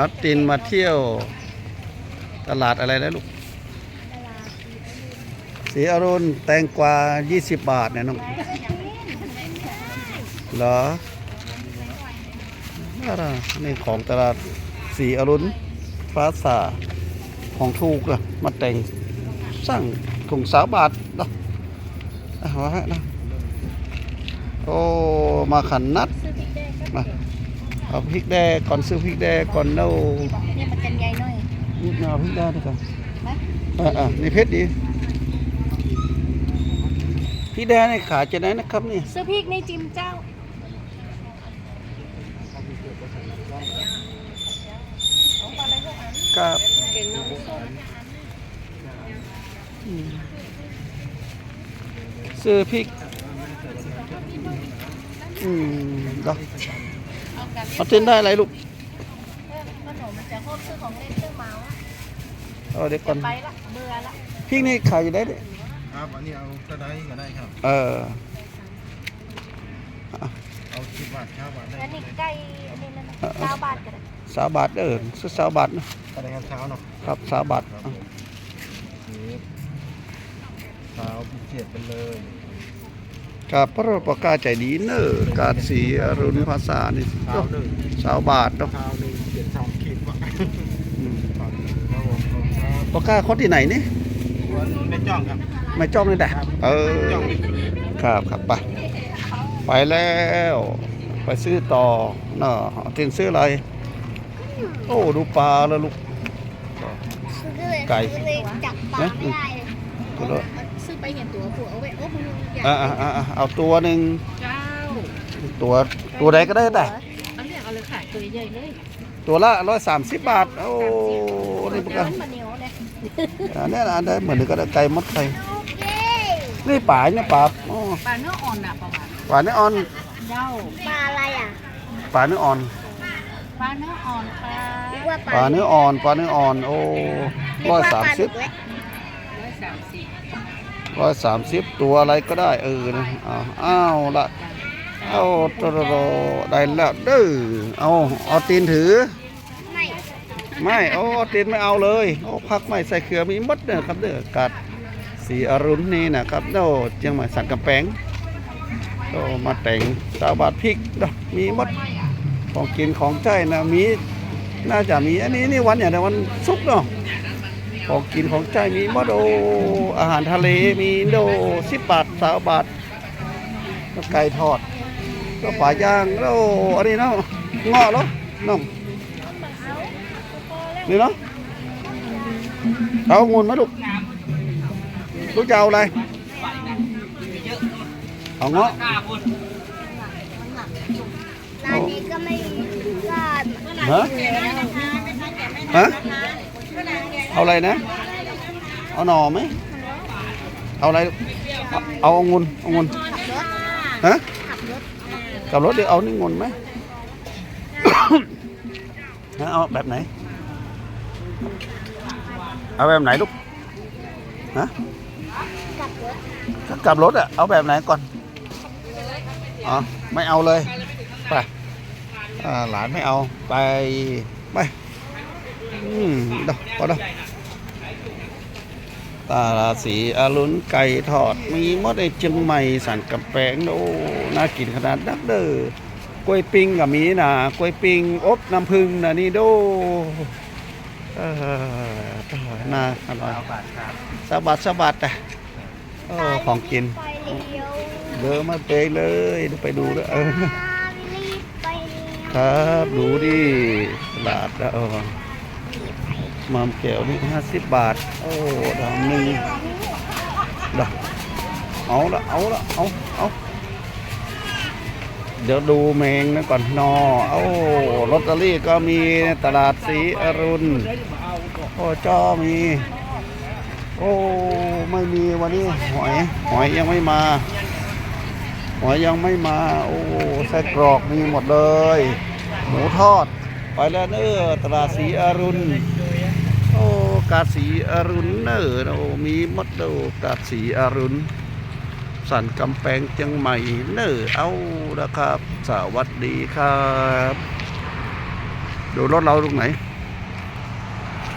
อัตตินมาเที่ยวตลาดอะไรนะลูกสีอรุณแตงกวา 20 บาทเนี่ยน้องเหรออะไรนี่ของตลาดสีอรุณฟ้าสาของถูกอะมาแต่งสร้างถุงสาวบาทเนะเอาไว้ให้นะโอ้ มาขันนัดมา เอาพริกแดงก่อนซื้อพริกแดงก่อนเน่าเนี่ยมันกันใหญ่หน่อยเอาพริกแดงดีกว่าไหมอ่าอ่านี่เพชรดีพริกแดงนี่ขายจะไหนนะครับนี่ซื้อพริกในจิมเจ้ากับเก่งน้องส้มอืมซื้อพริกอืมดอก เอากันเอาเต้นได้อะไรลูกขนมมันจะโคตรซื้อของเล่นซื้อเมาส์อะเอาเดี๋ยวก่อนไปละเบื่อละพริกนี่ขายอยู่ได้เลยครับอันนี้เอาจะได้ก็ได้ครับ เออ เอาคิดบาทข้าวบาทได้อันนี้ไก่อันนี้นั่นนะเก้าบาทก็ได้สาวบาทเออซื้อสาวบาทนะก็ได้ครับเช้าเนาะครับสาวบาทครับผมนี่เช้าพิเศษไปเลย กับพระประกาศใจดีเนอร์การสีอรุณภาษานี่เช้าหนึ่งสาวบาทเนาะเช้าหนึ่งเจ็ดสองขีดว่ะอืมครับครับผมครับประกาศคนที่ไหนนี่วันในจ้องครับไม่จ้องเลยแต่เออครับครับไปไปแล้ว ไปซื้อต่อเนาะเอาตินซื้ออะไร โอ้ดูปลาแล้วลูกไก่จับปลาไม่ได้เลยก็เลยซื้อ ไปเห็นตัวผัวเอาไว้โอ้มึงอยากอ่าอ่าอ่าเอาตัวหนึ่งเจ้าตัวตัวใดก็ได้แต่เอาเรียกเอาเลยค่ะตัวใหญ่เลย ตัวละร้อยสามสิบบาท โอ้นี่ประกันมันเหนียวเลยอันนี้อันได้เหมือนกับไก่มดไข่นี่ป่าเนี่ยป่าอ๋อปลาเนื้ออ่อนอะประมาณป่าเนื้ออ่อนเจ้าปลาอะไรอะป่าเนื้ออ่อนปลาเนื้ออ่อนปลาปลาเนื้ออ่อนปลาเนื้ออ่อน โอ้ร้อยสามสิบร้อยสามสิบ ร้อยสามสิบตัวอะไรก็ได้เออนะอ้าวอ้าวละเอาตโตโตได้แล้วเด้อเอาเอาตีนถือ ไม่ไม่เอาเอตีนไม่เอาเลยเอาพักไม่ใส่เขือมีมดเด้อครับเด้อกัดสีอรุณนี่นะครับโอ้เจียงใหม่สันกำแพงโอ้มาแต่งสาวบาทพริกด้อมีมดของกินของใช้นะมีน่าจะมีอันนี้นี่วันอย่างเดียววันศุกร์เนาะ ของกินของใจมีหมดโออาหารทะเลมีโดสิบบาทสาวบาทแล้วไก่ทอดก็ปลาย่างแล้วอันนี้เนาะเงาะเนาะน้องนี่เนาะเอางุนมาลูกลูกจะเอาอะไรเอาเงาะร้านนี้ก็ไม่รอดฮะฮะ เอาอะไรนะ เอาหน่อไหมเอาอะไรลูกเอาเอาองุ่นองุ่นขับรถฮะขับรถกับรถเดี๋ยวเอานี่งนไหมฮะเอาแบบไหน เอาแบบไหนลูก ฮะขับรถถ้ากลับรถอะเอาแบบไหนก่อน อ๋อ ไม่เอาเลย ไปอ่าหลานไม่เอา ไป ไปอืมเดอกพอเดอกตาราสีอรุณไก่ทอด มีหมดในเชียงใหม่สันกำแพงโอ้น่ากินขนาดนักเด้อกล้วยปิ้งกับมีนะกล้วยปิ้งอบน้ำผึ้งนะนี่โดเออน่าอร่อยบาทครับสะบัดสะบัดแต่โอ้ของกินไปเลี้ยวเดินมาเปงเลยดูไปดูด้วยเออรีบไปเลี้ยวครับ ดูดิตลาดแล้ว มามแก้วนี่ห้าสิบบาท โอ้ดอกหนึ่งดอกเอาละเอาละเอาเอาเดี๋ยวดูแมงนะก่อนนอเอาลอตเตอรี่ก็มีตลาดสีอรุณโอ้จ้อมี โอ้ไม่มีวันนี้หอยหอยยังไม่มาหอยยังไม่มา โอ้ไส้กรอกมีหมดเลย หมูทอด ไปแล้วเนอตลาดสีอรุณโอ้กาดสีอรุณเนอโอ้มีมดโอ้กาดสีอรุณสันกำแพงเชียงใหม่เนอเอาละครับ สวัสดีครับ ดูรถเราตรงไหน